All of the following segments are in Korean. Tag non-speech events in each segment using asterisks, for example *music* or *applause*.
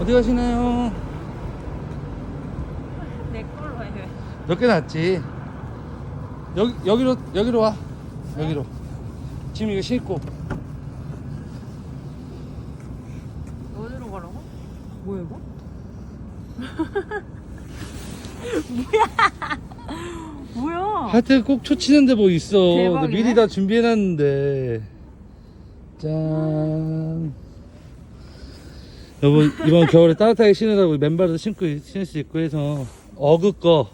어디 가시나요? 내 걸로 해. 몇개 났지? 여기 여기로 여기로 와. 여기로. 지금 이거 신고. 어디로 가라고? 뭐야 이거? *laughs* 뭐야? 뭐야? 하여튼 꼭 초치는 데 뭐 있어. 대박이네. 나 미리 다 준비해놨는데. 짠. 여보 이번 겨울에 따뜻하게 신으라고 맨발도 신고 신을 수 있고 해서 어그 거.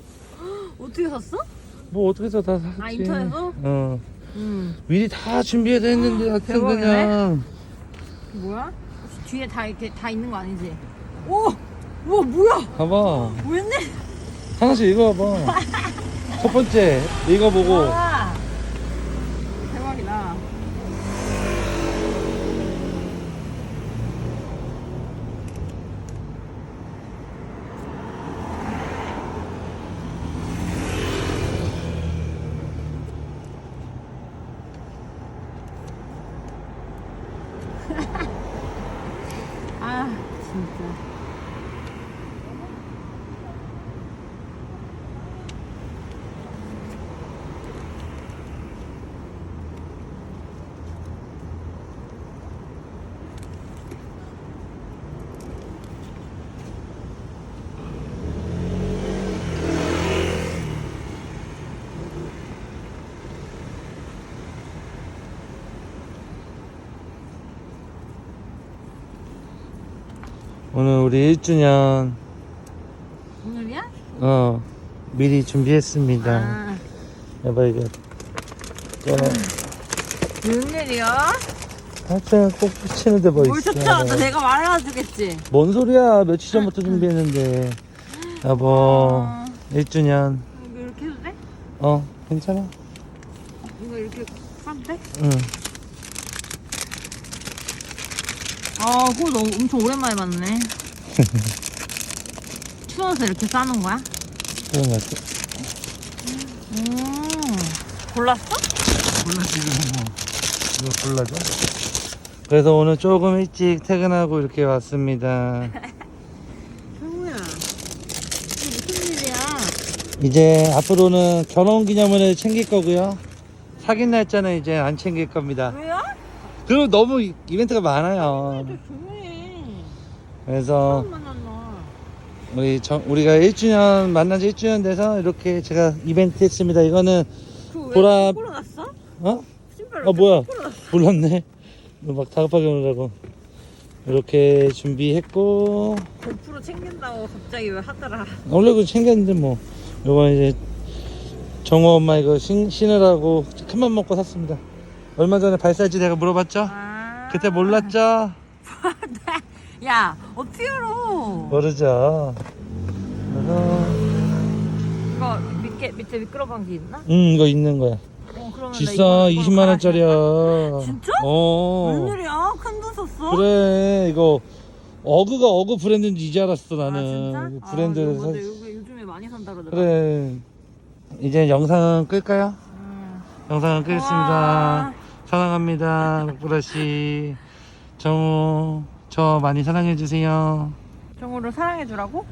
어떻게 샀어? 뭐 어떻게 해서 다 샀지. 아, 인터넷으로? 어. 응. 미리 다 준비해서 했는데 하여튼 대박이네. 그냥. 뭐야? 뒤에 다 이렇게 다 있는 거 아니지? 오! 우와 뭐야? 봐봐. 뭐였네? 하나씩 읽어봐. 첫 번째 읽어보고. 와 대박이다. 아 진짜. 오늘 우리 1주년 오늘이야? 어 미리 준비했습니다. 아 여봐 이거 꺼내. 무슨 일이야? 하여튼 꼭 붙이는데 뭐 뭘 있어. 쫓아왔다 내가 말해주겠지. 뭔 소리야 며칠 전부터 준비했는데 여보 아. 1주년 이거 이렇게 해도 돼? 어 괜찮아 이거 이렇게 싸도 돼? 응 아, 그거 너무 엄청 오랜만에 봤네. *laughs* 추워서 이렇게 싸는 거야? 그런 거 같아 음, 골랐어? 골라지 이거 골라줘 그래서 오늘 조금 일찍 퇴근하고 이렇게 왔습니다 *laughs* 형우야, 이게 무슨 일이야? 이제 앞으로는 결혼 기념일을 챙길 거고요 사귄 날짜는 이제 안 챙길 겁니다 왜요? 그리고 너무 이- 이벤트가 많아요. 그래서 처음 만났나? 우리 정, 우리가 1주년 만난 지 1주년 돼서 이렇게 제가 이벤트 했습니다. 이거는 그왜 보라- 풀어놨어? 어? 신발 아 뭐야? 풀어놨어. 몰랐네. 너막 다급하게 오느라고 이렇게 준비했고 100% 챙긴다고 갑자기 왜 하더라. 원래 그거 챙겼는데 뭐 이거 이제 정호 엄마 이거 신, 신으라고 큰 맘 먹고 샀습니다. 얼마 전에 발사지 내가 물어봤죠? 아. 그때 몰랐죠? *laughs* 야, 어떻게 알아? 모르죠. 그래서 이거 밑에, 밑에 미끄러 방기 있나? 음 이거 있는 거야. 어, 그러면 비싸 이거 20만 원짜리야. 진짜? 어. 웬일이야? 큰 돈 썼어? 그래 이거 어그가 어그 브랜드인지 이제 알았어 아, 나는 진짜? 브랜드를 아, 이거 사... 맞아. 요즘, 요즘에 많이 산다 그러더라. 그래 이제 영상은 끌까요? 음. 영상은 끄겠습니다 우와. 사랑합니다 목보라씨 정우 저 많이 사랑해주세요 정우를 사랑해주라고?